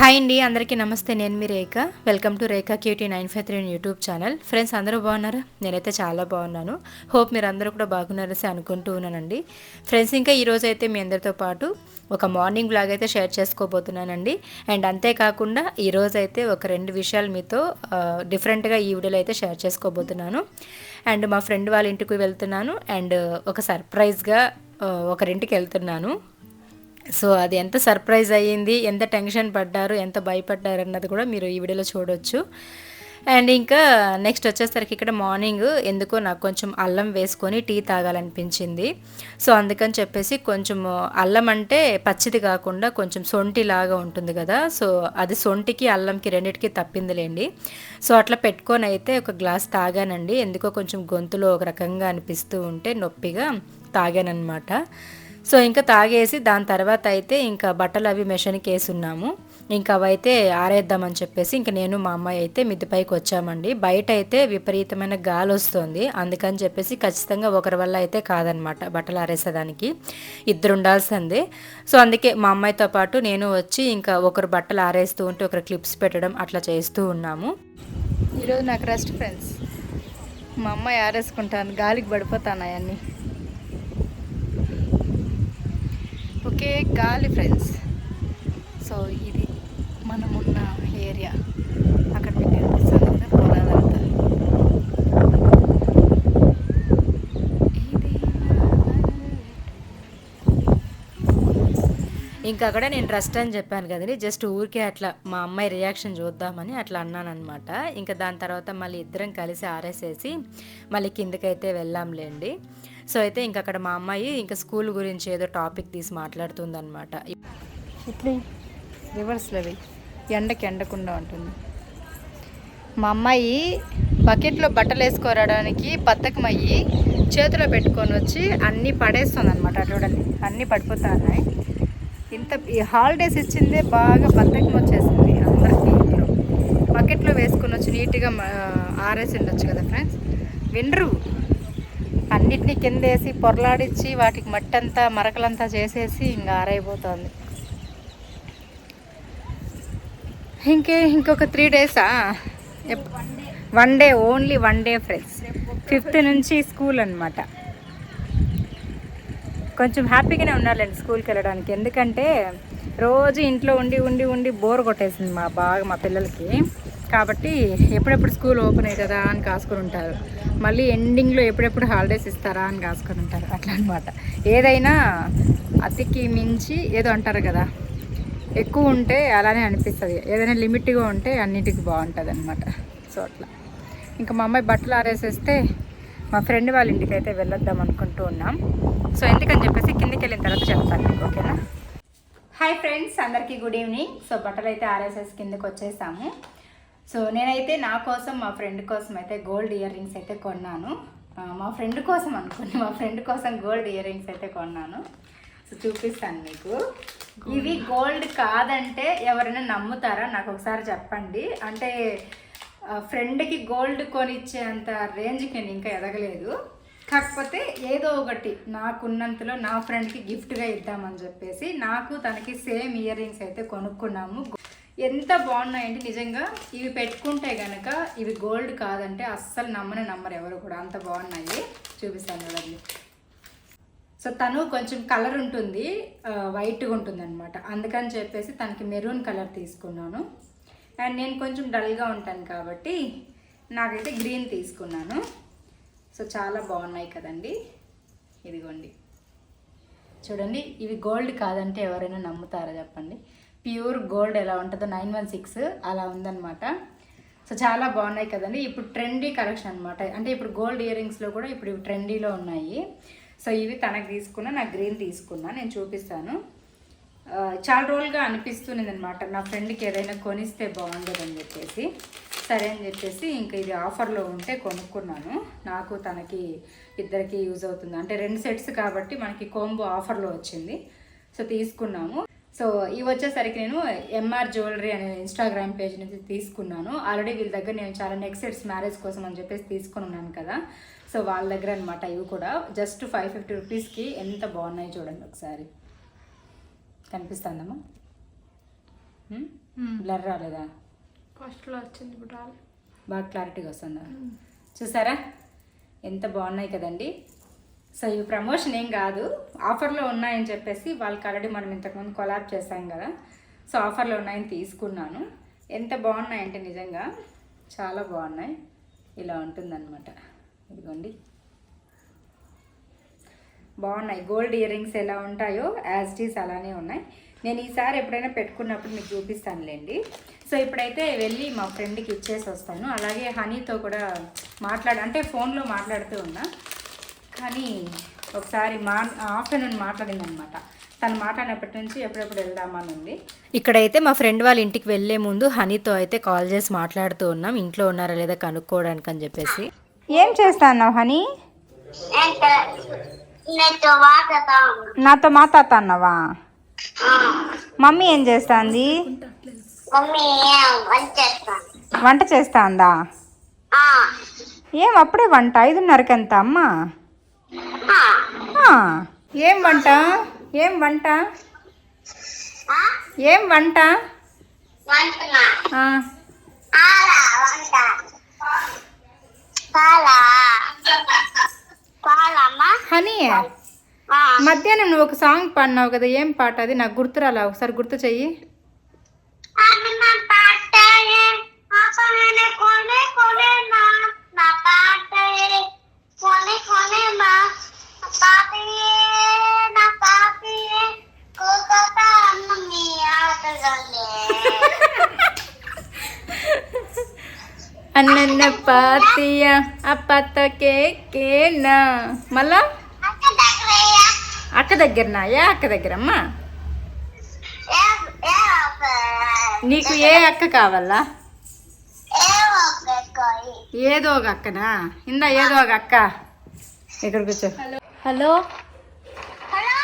Hi అండి అందరికీ నమస్తే. నేను మీ Rekha. Welcome to Rekha cutie nine five three YouTube channel. Friends అందరూ బాగున్నారా? నేనైతే చాలా బాగున్నాను. హోప్ మీరు అందరూ కూడా బాగున్నారని అనుకుంటూ ఉన్నానండి. ఫ్రెండ్స్ ఇంకా ఈరోజు అయితే మీ అందరితో పాటు ఒక మార్నింగ్ బ్లాగ్ అయితే షేర్ చేసుకోబోతున్నానండి. అండ్ అంతేకాకుండా ఈరోజు అయితే ఒక రెండు విషయాలు మీతో డిఫరెంట్గా ఈ వీడియోలో అయితే షేర్ చేసుకోబోతున్నాను. అండ్ మా ఫ్రెండ్ వాళ్ళ ఇంటికి వెళ్తున్నాను. అండ్ ఒక సర్ప్రైజ్గా ఒకరింటికి వెళ్తున్నాను. సో అది ఎంత సర్ప్రైజ్ అయ్యింది ఎంత టెన్షన్ పడ్డారు ఎంత భయపడ్డారు అన్నది కూడా మీరు ఈ వీడియోలో చూడొచ్చు. అండ్ ఇంకా నెక్స్ట్ వచ్చేసరికి ఇక్కడ మార్నింగ్ ఎందుకో నాకు కొంచెం అల్లం వేసుకొని టీ తాగాలనిపించింది. సో అందుకని చెప్పేసి కొంచెం అల్లం అంటే పచ్చిది కాకుండా కొంచెం సొంటి లాగా ఉంటుంది కదా. సో అది సొంటికి అల్లంకి రెండింటికి తప్పిందిలేండి. సో అట్లా పెట్టుకొని అయితే ఒక గ్లాస్ తాగానండి. ఎందుకో కొంచెం గొంతులో ఒక రకంగా అనిపిస్తూ ఉంటే నొప్పిగా తాగానన్నమాట. సో ఇంకా తాగేసి దాని తర్వాత అయితే ఇంకా బట్టలు అవి మెషిన్కి వేసున్నాము ఇంకా అవైతే ఆరేద్దామని చెప్పేసి ఇంకా నేను మా అమ్మాయి అయితే మిద్దిపైకి వచ్చామండి. బయట అయితే విపరీతమైన గాలి వస్తుంది అందుకని చెప్పేసి ఖచ్చితంగా ఒకరి వల్ల అయితే కాదనమాట బట్టలు ఆరేసేదానికి. ఇద్దరు ఉండాల్సిందే సో అందుకే మా అమ్మాయితో పాటు నేను వచ్చి ఇంకా ఒకరు బట్టలు ఆరేస్తూ ఉంటే ఒకరు క్లిప్స్ పెట్టడం అట్లా చేస్తూ ఉన్నాము. ఈరోజు నాకు రెస్ట్ ఫ్రెండ్స్. మా అమ్మాయి ఆరేసుకుంటాను గాలికి పడిపోతాను అవన్నీ ఓకే గాలి ఫ్రెండ్స్. సో ఇది మనమున్న ఏరియా. అక్కడ మీకు కనిపిస్తుంది కదా పొలాలంతా. ఇంకా అక్కడ నేను రెస్ట్ అని చెప్పాను కదండి. జస్ట్ ఊరికే అట్లా మా అమ్మాయి రియాక్షన్ చూద్దామని అట్లా అన్నాను అనమాట ఇంకా దాని తర్వాత మళ్ళీ ఇద్దరం కలిసి ఆరేసేసి మళ్ళీ కిందకైతే వెళ్ళాంలేండి. సో అయితే ఇంక అక్కడ మా అమ్మాయి ఇంకా స్కూల్ గురించి ఏదో టాపిక్ తీసి మాట్లాడుతుందన్నమాట. ఇట్లా రివర్స్లో ఎండకి ఎండకుండా ఉంటుంది. మా అమ్మాయి బకెట్లో బట్టలు వేసుకోరడానికి బద్దకమయ్యి చేతిలో పెట్టుకొని వచ్చి అన్నీ పడేస్తుంది అనమాట చూడండి అన్నీ పడిపోతా ఉన్నాయి ఇంత ఈ హాలిడేస్ ఇచ్చిందే బాగా బద్దకం వచ్చేసింది అందరికీ ఇంట్లో. బకెట్లో వేసుకొని వచ్చి నీట్గా ఆరేసి ఉండొచ్చు కదా ఫ్రెండ్స్ వినరు. అన్నిటినీ కింద వేసి పొరలాడిచ్చి వాటికి మట్టి అంతా మరకలంతా చేసేసి ఇంకా ఆరైపోతుంది. ఇంకే ఇంకొక త్రీ డేసా? One day only one day friends. Fifth నుంచి స్కూల్ అనమాట కొంచెం హ్యాపీగానే ఉండాలండి స్కూల్కి వెళ్ళడానికి. ఎందుకంటే రోజు ఇంట్లో ఉండి ఉండి ఉండి బోర్ కొట్టేసింది మా బాగా మా పిల్లలకి. కాబట్టి ఎప్పుడెప్పుడు స్కూల్ ఓపెన్ అవుతుందా అని కాసుకొని ఉంటారు. మళ్ళీ ఎండింగ్లో ఎప్పుడెప్పుడు హాలిడేస్ ఇస్తారా అని కాసుకొని ఉంటారు. అట్లా అనమాట ఏదైనా అతికి మించి ఏదో అంటారు కదా ఎక్కువ ఉంటే అలానే అనిపిస్తుంది. ఏదైనా లిమిట్గా ఉంటే అన్నిటికీ బాగుంటుంది అనమాట సో అట్లా. ఇంకా మా అమ్మాయి బట్టలు ఆరేసేస్తే మా ఫ్రెండ్ వాళ్ళ ఇంటికి అయితే వెళ్ళొద్దాం అనుకుంటూ ఉన్నాం. సో ఎందుకని చెప్పేసి కిందికి వెళ్ళిన తర్వాత చెప్తాను మీకు ఓకేనా? హాయ్ ఫ్రెండ్స్ అందరికీ గుడ్ ఈవినింగ్ సో బట్టలు అయితే ఆర్ఎస్ఎస్ కిందకి వచ్చేసాము సో నేనైతే నా కోసం మా ఫ్రెండ్ కోసం అయితే గోల్డ్ ఇయర్ రింగ్స్ అయితే కొన్నాను. మా ఫ్రెండ్ కోసం అనుకోండి మా ఫ్రెండ్ కోసం గోల్డ్ ఇయర్ రింగ్స్ అయితే కొన్నాను. సో చూపిస్తాను మీకు. ఇవి గోల్డ్. కాదంటే ఎవరైనా నమ్ముతారా? నాకు ఒకసారి చెప్పండి. అంటే ఫ్రెండ్కి గోల్డ్ కొనిచ్చేంత రేంజ్కి నేను ఇంకా ఎదగలేదు. కాకపోతే ఏదో ఒకటి నాకున్నంతలో నా ఫ్రెండ్కి గిఫ్ట్గా ఇద్దామని చెప్పేసి నాకు తనకి సేమ్ ఇయర్ రింగ్స్ అయితే కొనుక్కున్నాము. ఎంత బాగున్నాయంటే నిజంగా ఇవి పెట్టుకుంటే కనుక ఇవి గోల్డ్ కాదంటే అస్సలు నమ్మని నమ్మరు ఎవరు కూడా. అంత బాగున్నాయి. చూపిస్తాను చూడండి. సో తను కొంచెం కలర్ ఉంటుంది వైట్గా ఉంటుంది అనమాట అందుకని చెప్పేసి తనకి మెరూన్ కలర్ తీసుకున్నాను. అండ్ నేను కొంచెం డల్గా ఉంటాను కాబట్టి నాకైతే గ్రీన్ తీసుకున్నాను. సో చాలా బాగున్నాయి కదండి. ఇదిగోండి. చూడండి ఇవి గోల్డ్ కాదంటే ఎవరైనా నమ్ముతారా చెప్పండి. ప్యూర్ గోల్డ్ ఎలా ఉంటుందో నైన్ వన్ సిక్స్ అలా ఉందన్నమాట. సో చాలా బాగున్నాయి కదండి. ఇప్పుడు ట్రెండీ కలెక్షన్ అనమాట అంటే ఇప్పుడు గోల్డ్ ఇయర్ రింగ్స్లో కూడా ఇప్పుడు ఇవి ట్రెండీలో ఉన్నాయి. సో ఇవి తనకు తీసుకున్నా నాకు గ్రీన్ తీసుకున్నా నేను చూపిస్తాను. చాలా రోజులుగా అనిపిస్తుంది అనమాట నా ఫ్రెండ్కి ఏదైనా కొనిస్తే బాగుండదని చెప్పేసి. సరే అని చెప్పేసి ఇంకా ఇది ఆఫర్లో ఉంటే కొనుక్కున్నాను. నాకు తనకి ఇద్దరికి యూజ్ అవుతుంది. అంటే రెండు సెట్స్ కాబట్టి మనకి కోంబో ఆఫర్లో వచ్చింది. సో తీసుకున్నాము. సో ఇవి వచ్చేసరికి నేను ఎంఆర్ జ్యువెలరీ అనే ఇన్స్టాగ్రామ్ పేజ్ నుంచి తీసుకున్నాను. ఆల్రెడీ వీళ్ళ దగ్గర నేను చాలా నెక్స్ట్ సెట్స్ మ్యారేజ్ కోసం అని చెప్పేసి తీసుకుని ఉన్నాను కదా. సో వాళ్ళ దగ్గర అనమాట ఇవి కూడా. జస్ట్ ఫైవ్ ఫిఫ్టీ రూపీస్కి ఎంత బాగున్నాయి చూడండి ఒకసారి. కనిపిస్తుందమ్మా? బ్లర్ రాలేదా? ఫస్ట్లో వచ్చింది ఇప్పుడు రాలేదు బాగా క్లారిటీగా వస్తుందా? చూసారా? ఎంత బాగున్నాయి కదండి. సో ఇవి ప్రమోషన్ ఏం కాదు. ఆఫర్లో ఉన్నాయని చెప్పేసి వాళ్ళకి ఆల్రెడీ మనం ఇంతకుముందు కొలాబ్ చేసాం కదా. సో ఆఫర్లో ఉన్నాయని తీసుకున్నాను. ఎంత బాగున్నాయంటే నిజంగా చాలా బాగున్నాయి. ఇలా ఉంటుందన్నమాట. ఇదిగోండి. బాగున్నాయి. గోల్డ్ ఇయర్ రింగ్స్ ఎలా ఉంటాయో యాజ్ టీస్ అలానే ఉన్నాయి. నేను ఈసారి ఎప్పుడైనా పెట్టుకున్నప్పుడు మీకు చూపిస్తానులేండి. సో ఇప్పుడైతే వెళ్ళి మా ఫ్రెండ్కి ఇచ్చేసి వస్తాను. అలాగే హనీతో కూడా మాట్లాడ అంటే ఫోన్లో మాట్లాడుతూ ఉన్నా. కానీ ఒకసారి మా ఆఫ్టర్నూన్ మాట్లాడింది అనమాట తను మాట్లాడినప్పటి నుంచి ఎప్పుడెప్పుడు వెళ్దామని ఉంది. ఇక్కడైతే మా ఫ్రెండ్ వాళ్ళ ఇంటికి వెళ్ళే ముందు హనీతో అయితే కాల్ చేసి మాట్లాడుతూ ఉన్నాం. ఇంట్లో ఉన్నారా లేదా కనుక్కోవడానికి అని చెప్పేసి. ఏం చేస్తా అన్నావు హనీ? నాతో మాట్లాడుతా అన్నావా? మమ్మీ ఏం చేస్తాంది? వంట చేస్తాందా? ఏం అప్పుడే వంట? ఐదున్నరకి ఎంత అమ్మా? ఏం వంట? ఏం వంట? ఏం వంట? హనీ. మధ్యాహ్నం నువ్వు ఒక సాంగ్ పాడినావు కదా ఏం పాట అది? నాకు గుర్తురాలా? ఒకసారి గుర్తు చెయ్యి. ఆటగానే అన్న పాతియ అప్పత కేకేనా మళ్ళా? అక్క దగ్గరనా? ఏ అక్క దగ్గరమ్మా? ఏ ఒక నీకు ఏ అక్క కావాలా? ఏదో ఒక అక్కనా? ఇందా ఏదో ఒక అక్క? ఇక్కడ కూర్చో హలో. హలో?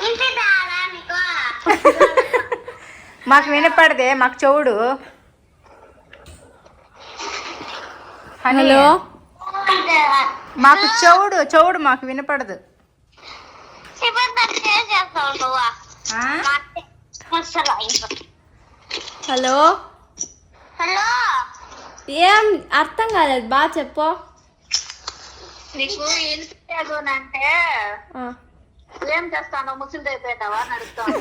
మాకు వినపడదే మాకు చెవుడు. Honey, hello? మాకు చెవుడు చెవుడు మాకు వినపడదు. హలో? హలో? ఏం అర్థం కాలేదు బాగా చెప్పు. నీకు ఇంటి అంటే ఆ, ఏం చేస్తాను ముసలి అయిపోయినావా అని అడుగుతాను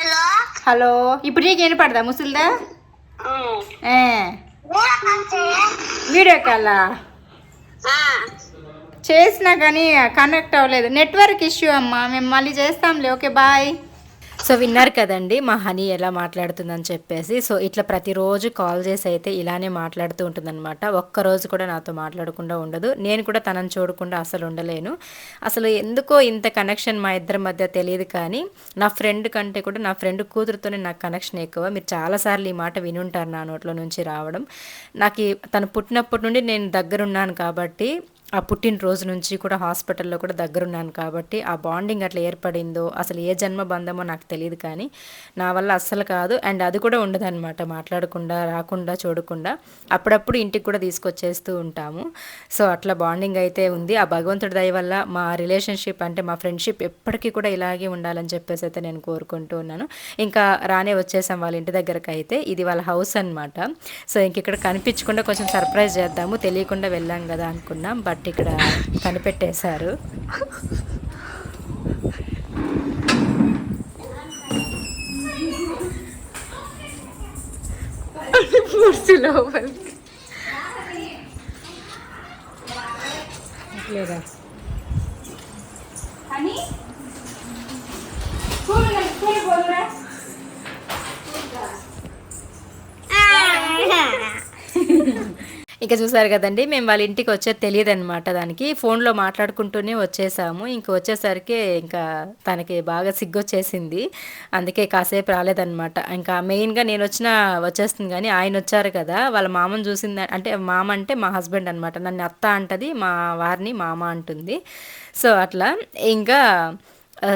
హలో? హలో ఇప్పుడు నీకు వినపడదా ముసలిదా ఏ. వీడియో కాలా? చేసినా కానీ కనెక్ట్ అవ్వలేదు. నెట్వర్క్ ఇష్యూ అమ్మా మేము మళ్ళీ చేస్తాంలే. ఓకే బాయ్ సో విన్నారు కదండి మా హనీ ఎలా మాట్లాడుతుందని చెప్పేసి. సో ఇట్లా ప్రతిరోజు కాల్ చేసి అయితే ఇలానే మాట్లాడుతూ ఉంటుందన్నమాట. ఒక్కరోజు కూడా నాతో మాట్లాడకుండా ఉండదు. నేను కూడా తనని చూడకుండా అసలు ఉండలేను. అసలు ఎందుకో ఇంత కనెక్షన్ మా ఇద్దరి మధ్య తెలియదు కానీ నా ఫ్రెండ్ కంటే కూడా నా ఫ్రెండ్ కూతురుతోనే నాకు కనెక్షన్ ఎక్కువ. మీరు చాలాసార్లు ఈ మాట వినుంటారు నా నోట్లో నుంచి రావడం. నాకు తను పుట్టినప్పటి నుండి నేను దగ్గరున్నాను కాబట్టి ఆ పుట్టినరోజు నుంచి కూడా హాస్పిటల్లో కూడా దగ్గరున్నాను కాబట్టి ఆ బాండింగ్ అట్లా ఏర్పడిందో అసలు ఏ జన్మ బంధమో నాకు తెలియదు కానీ నా వల్ల అస్సలు కాదు. అండ్ అది కూడా ఉండదన్నమాట మాట్లాడకుండా రాకుండా చూడకుండా. అప్పుడప్పుడు ఇంటికి కూడా తీసుకొచ్చేస్తూ ఉంటాము. సో అట్లా బాండింగ్ అయితే ఉంది. ఆ భగవంతుడి దయ వల్ల మా రిలేషన్షిప్ అంటే మా ఫ్రెండ్షిప్ ఎప్పటికీ కూడా ఇలాగే ఉండాలని చెప్పేసి అయితే నేను కోరుకుంటూ ఉన్నాను. ఇంకా రానే వచ్చేసాం వాళ్ళ ఇంటి దగ్గరకు అయితే ఇది వాళ్ళ హౌస్ అనమాట సో ఇంక ఇక్కడ కనిపించకుండా కొంచెం సర్ప్రైజ్ చేద్దాము. తెలియకుండా వెళ్ళాం కదా అనుకున్నాం. బట్ ఇక్కడ కనిపెట్టేశారు. లోపలికి లేదా స్కూల్ స్కూల్ పోదురా ఇక చూసారు కదండి మేము వాళ్ళ ఇంటికి వచ్చేది తెలియదు అనమాట దానికి. ఫోన్లో మాట్లాడుకుంటూనే వచ్చేసాము. ఇంక వచ్చేసరికి ఇంకా తనకి బాగా సిగ్గొచ్చేసింది. అందుకే కాసేపు రాలేదనమాట ఇంకా మెయిన్గా నేను వచ్చిన వచ్చేస్తుంది కానీ ఆయన వచ్చారు కదా వాళ్ళ మామని చూసింది అంటే మామ అంటే మా హస్బెండ్ అనమాట నన్ను అత్త అంటది మా వారిని మామ అంటుంది. సో అట్లా. ఇంకా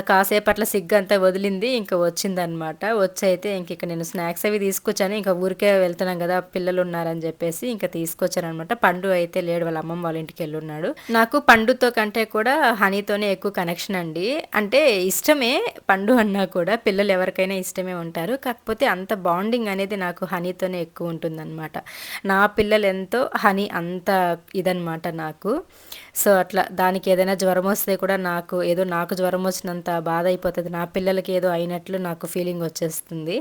కాసేపట్ల సిగ్గంతా అంతా వదిలింది ఇంకా వచ్చిందనమాట వచ్చి అయితే ఇంక ఇక నేను స్నాక్స్ అవి తీసుకొచ్చాను ఇంకా ఊరికే వెళ్తున్నాం కదా పిల్లలు ఉన్నారని చెప్పేసి ఇంకా తీసుకొచ్చాను అనమాట పండు అయితే లేడు వాళ్ళ అమ్మమ్మ వాళ్ళ ఇంటికి వెళ్ళున్నాడు. నాకు పండుతో కంటే కూడా హనీతోనే ఎక్కువ కనెక్షన్ అండి. అంటే ఇష్టమే పండు అన్నా కూడా పిల్లలు ఎవరికైనా ఇష్టమే ఉంటారు. కాకపోతే అంత బాండింగ్ అనేది నాకు హనీతోనే ఎక్కువ ఉంటుందన్నమాట. నా పిల్లలు ఎంతో హనీ అంత ఇదనమాట నాకు. సో అట్లా దానికి ఏదైనా జ్వరం వస్తే కూడా నాకు ఏదో నాకు జ్వరం వచ్చినంత బాధ అయిపోతుంది. నా పిల్లలకి ఏదో అయినట్లు నాకు ఫీలింగ్ వచ్చేస్తుంది.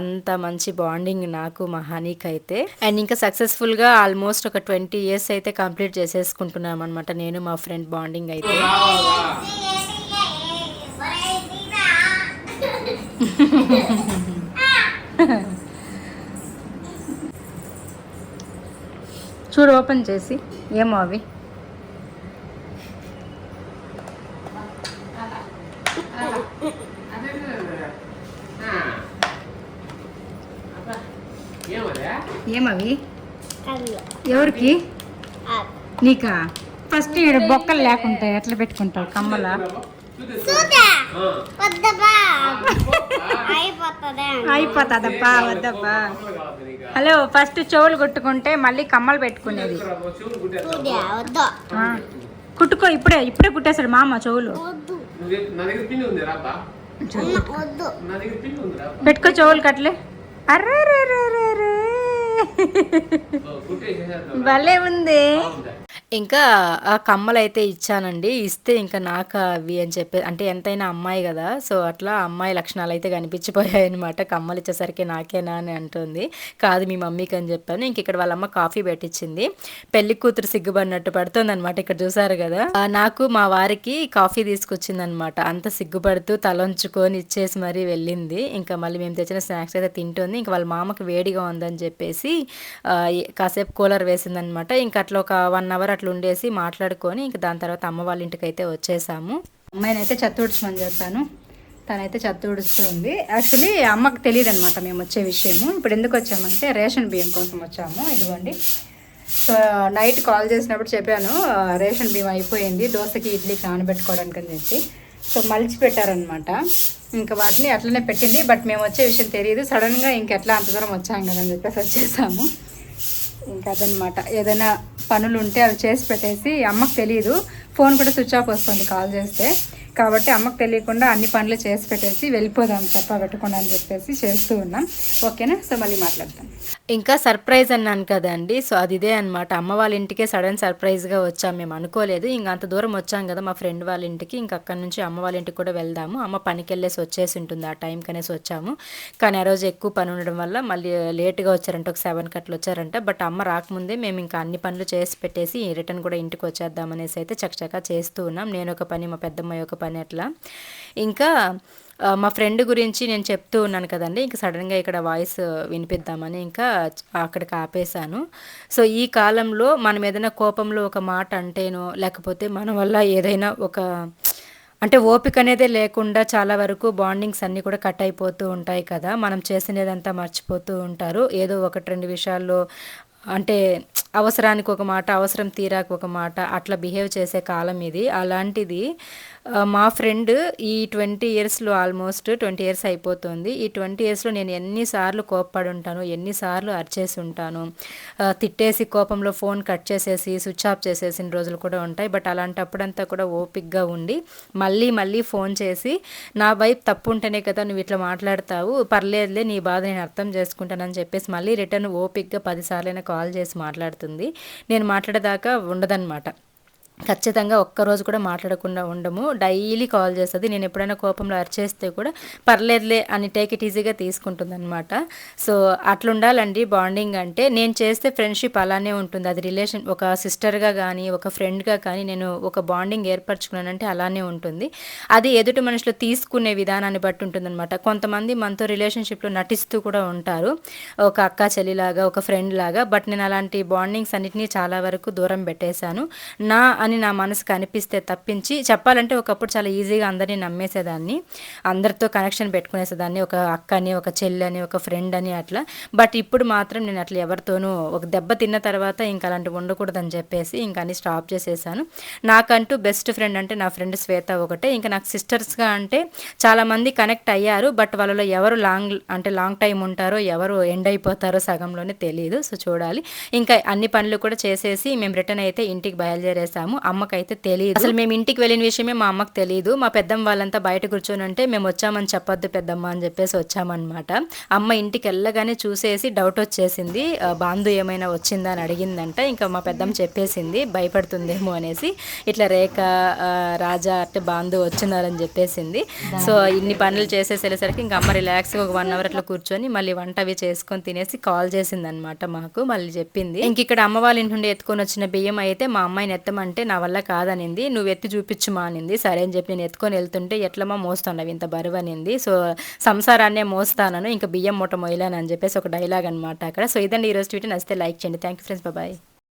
అంత మంచి బాండింగ్ నాకు మా హనీకి అయితే. అండ్ ఇంకా సక్సెస్ఫుల్గా ఆల్మోస్ట్ ఒక ట్వంటీ ఇయర్స్ అయితే కంప్లీట్ చేసేసుకుంటున్నాం అనమాట నేను మా ఫ్రెండ్ బాండింగ్ అయితే. చూడు ఓపెన్ చేసి. ఏమో అవి? ఏమవి? ఎవరికి? నీకా? ఫస్ట్ ఈడ బొక్కలు లేకుంటాయి ఎట్లా పెట్టుకుంటావు? కమ్మల? అయిపోతుందప్పా వద్దప్పా హలో ఫస్ట్ చెవులు కొట్టుకుంటే మళ్ళీ కమ్మలు పెట్టుకునేది. కుట్టుకో ఇప్పుడే ఇప్పుడే కుట్టేశాడు మామ చెవులు. పెట్టుకో చెవులు కట్లే అర్రే భలే ఉంది? ఇంకా ఆ కమ్మలు అయితే ఇచ్చానండి. ఇస్తే ఇంకా నాకు అవి అని చెప్పి అంటే ఎంతైనా అమ్మాయి కదా సో అట్లా అమ్మాయి లక్షణాలు అయితే కనిపించిపోయాయి అనమాట కమ్మలు ఇచ్చేసరికి నాకేనా అని అంటుంది. కాదు మీ మమ్మీకి అని చెప్పాను. ఇంక ఇక్కడ వాళ్ళ అమ్మ కాఫీ పెట్టించింది పెళ్ళి కూతురు సిగ్గుపడినట్టు పడుతుంది అనమాట ఇక్కడ చూసారు కదా. నాకు మా వారికి కాఫీ తీసుకొచ్చింది అనమాట అంత సిగ్గుపడుతూ తలంచుకొని ఇచ్చేసి మరీ వెళ్ళింది. ఇంకా మళ్ళీ మేము తెచ్చిన స్నాక్స్ అయితే తింటుంది. ఇంకా వాళ్ళ మామకి వేడిగా ఉందని చెప్పేసి కాసేపు కూలర్ వేసిందనమాట ఇంకా అట్లా ఒక వన్ అవర్ అట్లా ఉండేసి మాట్లాడుకొని ఇంకా దాని తర్వాత అమ్మ వాళ్ళ ఇంటికి అయితే వచ్చేసాము. అమ్మాయినైతే అయితే చెత్త ఊడ్చమని చెప్పాను. తనైతే చత్తుడుస్తుంది యాక్చువల్లీ అమ్మకి తెలియదు అనమాట మేము వచ్చే విషయము. ఇప్పుడు ఎందుకు వచ్చామంటే రేషన్ బియ్యం కోసం వచ్చాము. ఇదిగోండి. సో నైట్ కాల్ చేసినప్పుడు చెప్పాను రేషన్ బియ్యం అయిపోయింది. దోశకి ఇడ్లీకి నానబెట్టుకోవడానికి అని చెప్పి. సో మలిచి పెట్టారనమాట ఇంకా వాటిని అట్లనే పెట్టింది. బట్ మేము వచ్చే విషయం తెలియదు సడన్గా ఇంకెట్లా అంత దూరం వచ్చాం కదా అని చెప్పేసి వచ్చేసాము. ఇంకా అదనమాట ఏదైనా పనులు ఉంటే అవి చేసి పెట్టేసి అమ్మకు తెలియదు ఫోన్ కూడా స్విచ్ ఆఫ్ వస్తుంది కాల్ చేస్తే. కాబట్టి అమ్మకు తెలియకుండా అన్ని పనులు చేసి పెట్టేసి వెళ్ళిపోదాం చెప్ప పెట్టకుండా అని చెప్పేసి చేస్తూ ఉన్నాం. ఓకేనా? సో మళ్ళీ మాట్లాడతాం ఇంకా సర్ప్రైజ్ అన్నాను కదండి. సో అది ఇదే అనమాట అమ్మ వాళ్ళ ఇంటికే సడన్ సర్ప్రైజ్గా వచ్చాం. మేము అనుకోలేదు. ఇంకా అంత దూరం వచ్చాం కదా మా ఫ్రెండ్ వాళ్ళ ఇంటికి. ఇంకా అక్కడి నుంచి అమ్మ వాళ్ళ ఇంటికి కూడా వెళ్దాము. అమ్మ పనికి వెళ్ళేసి వచ్చేసి ఉంటుంది. ఆ టైం కనేసి వచ్చాము. కానీ ఆ రోజు ఎక్కువ పని ఉండడం వల్ల మళ్ళీ లేట్గా వచ్చారంట. ఒక సెవెన్ కట్లు వచ్చారంట. బట్ అమ్మ రాకముందే మేము ఇంకా అన్ని పనులు చేసి పెట్టేసి రిటర్న్ కూడా ఇంటికి వచ్చేద్దాం అనేసి అయితే చకచకా చేస్తూ ఉన్నాం. నేను ఒక పని మా పెద్దమ్మాయి ఒక పని అట్లా. ఇంకా మా ఫ్రెండ్ గురించి నేను చెప్తూ ఉన్నాను కదండి. ఇంకా సడన్గా ఇక్కడ వాయిస్ వినిపిద్దామని ఇంకా అక్కడికి ఆపేశాను. సో ఈ కాలంలో మనం ఏదైనా కోపంలో ఒక మాట అంటేనో లేకపోతే మన వల్ల ఏదైనా ఒక అంటే ఓపిక అనేది లేకుండా చాలా వరకు బాండింగ్స్ అన్నీ కూడా కట్ అయిపోతూ ఉంటాయి కదా. మనం చేసినదంతా మర్చిపోతూ ఉంటారు. ఏదో ఒకటి రెండు విషయాల్లో అంటే అవసరానికి ఒక మాట అవసరం తీరాక ఒక మాట అట్లా బిహేవ్ చేసే కాలం ఇది. అలాంటిది మా ఫ్రెండ్ ఈ ట్వంటీ ఇయర్స్లో ఆల్మోస్ట్ ట్వంటీ ఇయర్స్ అయిపోతుంది. ఈ ట్వంటీ ఇయర్స్లో నేను ఎన్నిసార్లు కోప్పడి ఉంటాను ఎన్నిసార్లు అరిచేసి ఉంటాను. తిట్టేసి కోపంలో ఫోన్ కట్ చేసేసి స్విచ్ ఆఫ్ చేసేసిన రోజులు కూడా ఉంటాయి. బట్ అలాంటప్పుడంతా కూడా ఓపిక్గా ఉండి మళ్ళీ మళ్ళీ ఫోన్ చేసి నా వైపు తప్పు ఉంటేనే కదా నువ్వు ఇట్లా మాట్లాడతావు పర్లేదులే నీ బాధ నేను అర్థం చేసుకుంటానని చెప్పేసి మళ్ళీ రిటర్న్ ఓపిక్గా పదిసార్లైనా కాల్ చేసి మాట్లాడుతుంది. నేను మాట్లాడేదాకా ఉండదన్నమాట. ఖచ్చితంగా ఒక్కరోజు కూడా మాట్లాడకుండా ఉండము. డైలీ కాల్ చేస్తుంది. నేను ఎప్పుడైనా కోపంలో అరిచేస్తే కూడా పర్లేదులే అని టేక్ ఇట్ ఈజీగా తీసుకుంటుంది అనమాట సో అట్లా ఉండాలండి బాండింగ్ అంటే. నేను చేస్తే ఫ్రెండ్షిప్ అలానే ఉంటుంది. అది రిలేషన్ ఒక సిస్టర్గా కానీ ఒక ఫ్రెండ్గా కానీ నేను ఒక బాండింగ్ ఏర్పరచుకున్నానంటే అలానే ఉంటుంది. అది ఎదుటి మనుషులు తీసుకునే విధానాన్ని బట్టి ఉంటుందన్నమాట. కొంతమంది మనతో రిలేషన్షిప్లో నటిస్తూ కూడా ఉంటారు. ఒక అక్క చెల్లిలాగా ఒక ఫ్రెండ్ లాగా. బట్ నేను అలాంటి బాండింగ్స్ అన్నిటినీ చాలా వరకు దూరం పెట్టేశాను. నా అని నా మనసుకు అనిపిస్తే తప్పించి చెప్పాలంటే ఒకప్పుడు చాలా ఈజీగా అందరినీ నమ్మేసేదాన్ని. అందరితో కనెక్షన్ పెట్టుకునేసేదాన్ని. ఒక అక్క అని ఒక చెల్లి అని ఒక ఫ్రెండ్ అని అట్లా. బట్ ఇప్పుడు మాత్రం నేను అట్లా ఎవరితోనూ ఒక దెబ్బ తిన్న తర్వాత ఇంకా అలాంటివి ఉండకూడదని చెప్పేసి ఇంకా అన్ని స్టాప్ చేసేసాను. నాకంటూ బెస్ట్ ఫ్రెండ్ అంటే నా ఫ్రెండ్ శ్వేత ఒకటే. ఇంకా నాకు సిస్టర్స్గా అంటే చాలామంది కనెక్ట్ అయ్యారు. బట్ వాళ్ళలో ఎవరు లాంగ్ అంటే లాంగ్ టైం ఉంటారో ఎవరు ఎండ్ అయిపోతారో సగంలోనే తెలియదు సో చూడాలి. ఇంకా అన్ని పనులు కూడా చేసేసి మేము రిటర్న్ అయితే ఇంటికి బయలుదేరేసాము. అమ్మకైతే తెలియదు అసలు మేము ఇంటికి వెళ్ళిన విషయమే మా అమ్మకి తెలియదు మా పెద్దమ్మ వాళ్ళంతా బయట కూర్చొని ఉంటే మేము వచ్చామని చెప్పొద్దు పెద్దమ్మ అని చెప్పేసి వచ్చామన్నమాట. అమ్మ ఇంటికి వెళ్ళగానే చూసేసి డౌట్ వచ్చేసింది. బాంధు ఏమైనా వచ్చిందా అని అడిగిందంట. ఇంకా మా పెద్దమ్మ చెప్పేసింది భయపడుతుందేమో అనేసి. ఇట్లా రేఖ రాజా అంటే బాంధు వచ్చినారని చెప్పేసింది. సో ఇన్ని పనులు చేసేసి వెళ్ళేసరికి ఇంకా అమ్మ రిలాక్స్గా ఒక వన్ అవర్ అట్లా కూర్చొని మళ్ళీ వంట అవి చేసుకొని తినేసి కాల్ చేసింది అనమాట మాకు మళ్ళీ చెప్పింది. ఇంక ఇక్కడ అమ్మ వాళ్ళ ఇంటి నుండి ఎత్తుకొని వచ్చిన బియ్యం అయితే మా అమ్మాయిని ఎత్తమంటే నా వల్ల కాదనింది నువ్వు ఎత్తి చూపించుమా అనింది. సరే అని చెప్పి నేను ఎత్తుకొని వెళ్తుంటే ఎట్లమా మోస్తున్నావు ఇంత బరువు అనింది. సో సంసారాన్నే మోస్తానను ఇంకా బియ్యం మూట మొయ్యలేను అని చెప్పేసి ఒక డైలాగ్ అనమాట అక్కడ. సో ఇదండి ఈరోజు ట్వీట్ నచ్చితే లైక్ చేయండి. Thank you friends bye